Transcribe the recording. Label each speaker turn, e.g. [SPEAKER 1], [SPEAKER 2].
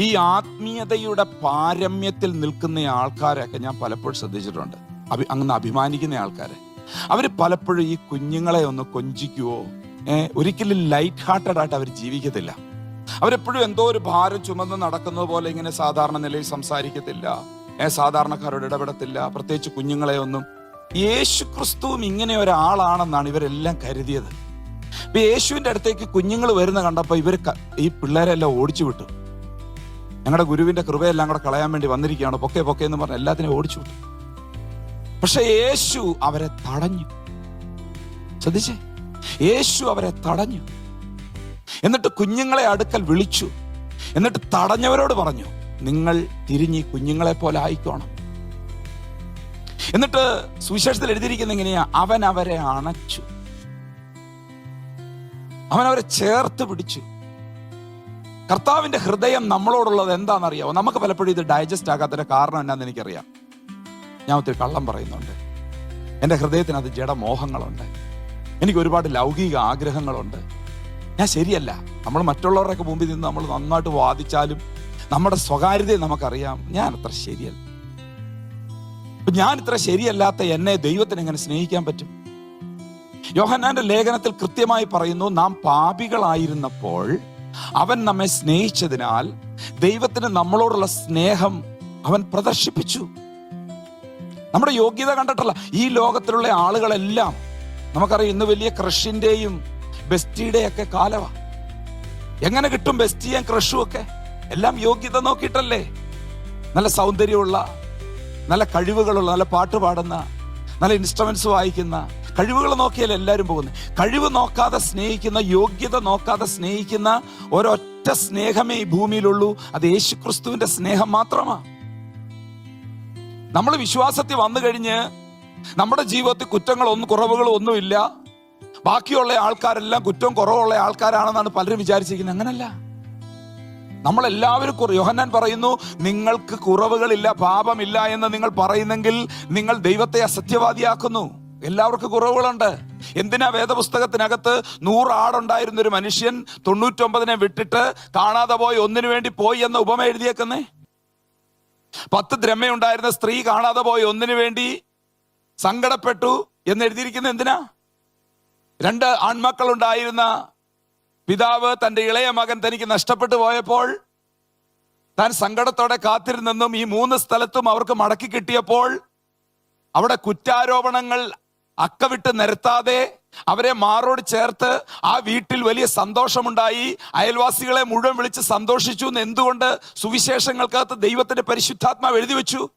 [SPEAKER 1] ഈ ആത്മീയതയുടെ പാരമ്യത്തിൽ നിൽക്കുന്ന ആൾക്കാരെയൊക്കെ ഞാൻ പലപ്പോഴും ശ്രദ്ധിച്ചിട്ടുണ്ട്. അഭി അങ്ങനെ അഭിമാനിക്കുന്ന ആൾക്കാരെ. അവർ പലപ്പോഴും ഈ കുഞ്ഞുങ്ങളെ ഒന്ന് കൊഞ്ചിക്കുവോ? ഒരിക്കലും ലൈറ്റ് ഹാർട്ടഡ് ആയിട്ട് അവർ ജീവിക്കത്തില്ല. അവരെപ്പോഴും എന്തോ ഒരു ഭാരം ചുമന്ന് നടക്കുന്നത് പോലെ ഇങ്ങനെ സാധാരണ നിലയിൽ സംസാരിക്കത്തില്ല. ഏ സാധാരണക്കാരോട് ഇടപെടത്തില്ല. പ്രത്യേകിച്ച് കുഞ്ഞുങ്ങളെ ഒന്നും. യേശു ക്രിസ്തുവും ഇങ്ങനെ ഒരാളാണെന്നാണ് ഇവരെല്ലാം കരുതിയത്. ഇപ്പൊ യേശുവിന്റെ അടുത്തേക്ക് കുഞ്ഞുങ്ങൾ വരുന്ന കണ്ടപ്പോ ഇവർ ഈ പിള്ളേരെല്ലാം ഓടിച്ചു വിട്ടു ഞങ്ങളുടെ ഗുരുവിന്റെ കൃപയെല്ലാം കൂടെ കളയാൻ വേണ്ടി വന്നിരിക്കുകയാണ്. പൊക്കെ പൊക്കെ എന്ന് പറഞ്ഞ് എല്ലാത്തിനെയും ഓടിച്ചു പക്ഷെ യേശു അവരെ തടഞ്ഞു. ശ്രദ്ധിച്ചേ? യേശു അവരെ തടഞ്ഞു. എന്നിട്ട് കുഞ്ഞുങ്ങളെ അടുക്കൽ വിളിച്ചു. എന്നിട്ട് തടഞ്ഞവരോട് പറഞ്ഞു നിങ്ങൾ തിരിഞ്ഞ് കുഞ്ഞുങ്ങളെ പോലെ ആയിക്കോണം. എന്നിട്ട് സുവിശേഷത്തിൽ എഴുതിയിരിക്കുന്ന എങ്ങനെയാ അവൻ അവരെ അണച്ചു. അവൻ അവരെ ചേർത്ത് പിടിച്ചു. കർത്താവിന്റെ ഹൃദയം നമ്മളോടുള്ളത് എന്താണെന്നറിയാമോ നമുക്ക് പലപ്പോഴും ഇത് ഡൈജസ്റ്റ് ആകാത്തതിന്റെ കാരണം എന്നാന്ന് എനിക്കറിയാം. ഞാൻ ഒത്തിരി കള്ളം പറയുന്നുണ്ട്. എന്റെ ഹൃദയത്തിന് അത് ജഡമോഹങ്ങളുണ്ട്. എനിക്ക് ഒരുപാട് ലൗകിക ആഗ്രഹങ്ങളുണ്ട്. ഞാൻ ശരിയല്ല. നമ്മൾ മറ്റുള്ളവരുടെയൊക്കെ മുമ്പിൽ നിന്ന് നമ്മൾ നന്നായിട്ട് വാദിച്ചാലും നമ്മുടെ സ്വകാര്യതയെ നമുക്കറിയാം. ഞാൻ അത്ര ശരിയല്ല. ഞാൻ ഇത്ര ശരിയല്ലാത്ത എന്നെ ദൈവത്തിന് എങ്ങനെ സ്നേഹിക്കാൻ പറ്റും? യോഹന്നാന്റെ ലേഖനത്തിൽ കൃത്യമായി പറയുന്നു നാം പാപികളായിരുന്നപ്പോൾ അവൻ നമ്മെ സ്നേഹിച്ചതിനാൽ ദൈവത്തിന് നമ്മളോടുള്ള സ്നേഹം അവൻ പ്രദർശിപ്പിച്ചു. നമ്മുടെ യോഗ്യത കണ്ടിട്ടല്ല ഈ ലോകത്തിലുള്ള ആളുകളെല്ലാം നമുക്കറിയാം ഇന്ന് വലിയ ക്രഷിന്റെയും ബെസ്റ്റിയുടെയും ഒക്കെ കാലമാ എങ്ങനെ കിട്ടും ബെസ്റ്റിയും ക്രഷും ഒക്കെ എല്ലാം യോഗ്യത നോക്കിയിട്ടല്ലേ? നല്ല സൗന്ദര്യമുള്ള നല്ല കഴിവുകളുള്ള നല്ല പാട്ട് പാടുന്ന നല്ല ഇൻസ്ട്രുമെന്റ്സ് വായിക്കുന്ന കഴിവുകൾ നോക്കിയാൽ എല്ലാവരും പോകുന്നത് കഴിവ് നോക്കാതെ സ്നേഹിക്കുന്ന യോഗ്യത നോക്കാതെ സ്നേഹിക്കുന്ന ഒരൊറ്റ സ്നേഹമേ ഈ ഭൂമിയിലുള്ളൂ. അത് യേശു ക്രിസ്തുവിന്റെ സ്നേഹം മാത്രമാണ് നമ്മൾ വിശ്വാസത്തിൽ വന്നു കഴിഞ്ഞ് നമ്മുടെ ജീവിതത്തിൽ കുറ്റങ്ങളൊന്നും കുറവുകളും ഒന്നുമില്ല ബാക്കിയുള്ള ആൾക്കാരെല്ലാം കുറ്റം കുറവുള്ള ആൾക്കാരാണെന്നാണ് പലരും വിചാരിച്ചിരിക്കുന്നത്. അങ്ങനല്ല. നമ്മളെല്ലാവരും യോഹന്നാൻ പറയുന്നു നിങ്ങൾക്ക് കുറവുകളില്ല പാപമില്ല എന്ന് നിങ്ങൾ പറയുന്നെങ്കിൽ നിങ്ങൾ ദൈവത്തെ അസത്യവാദിയാക്കുന്നു. എല്ലാവർക്കും കുറവുകളുണ്ട്. എന്തിനാ വേദപുസ്തകത്തിനകത്ത് നൂറ് ആടുണ്ടായിരുന്ന ഒരു മനുഷ്യൻ തൊണ്ണൂറ്റൊമ്പതിനെ വിട്ടിട്ട് കാണാതെ പോയി ഒന്നിനു വേണ്ടി പോയി എന്ന ഉപമ എഴുതിയേക്കുന്നേ? പത്ത് ദ്രമ്മയുണ്ടായിരുന്ന സ്ത്രീ കാണാതെ പോയി ഒന്നിനു വേണ്ടി സങ്കടപ്പെട്ടു എന്ന് എഴുതിയിരിക്കുന്നത് എന്തിനാ? രണ്ട് ആൺമക്കൾ ഉണ്ടായിരുന്ന പിതാവ് തന്റെ ഇളയ മകൻ തനിക്ക് നഷ്ടപ്പെട്ടു പോയപ്പോൾ താൻ സങ്കടത്തോടെ കാത്തിരുന്നെന്നും ഈ മൂന്ന് സ്ഥലത്തും അവർക്ക് മടക്കി കിട്ടിയപ്പോൾ അവിടെ കുറ്റാരോപണങ്ങൾ അക്കവിട്ട് നിരത്താതെ അവരെ മാറോട് ചേർത്ത് ആ വീട്ടിൽ വലിയ സന്തോഷമുണ്ടായി. അയൽവാസികളെ മുഴുവൻ വിളിച്ച് സന്തോഷിച്ചു. എന്ന് എന്തുകൊണ്ട് സുവിശേഷങ്ങൾക്കകത്ത് ദൈവത്തിന്റെ പരിശുദ്ധാത്മാവ് എഴുതി വെച്ചു?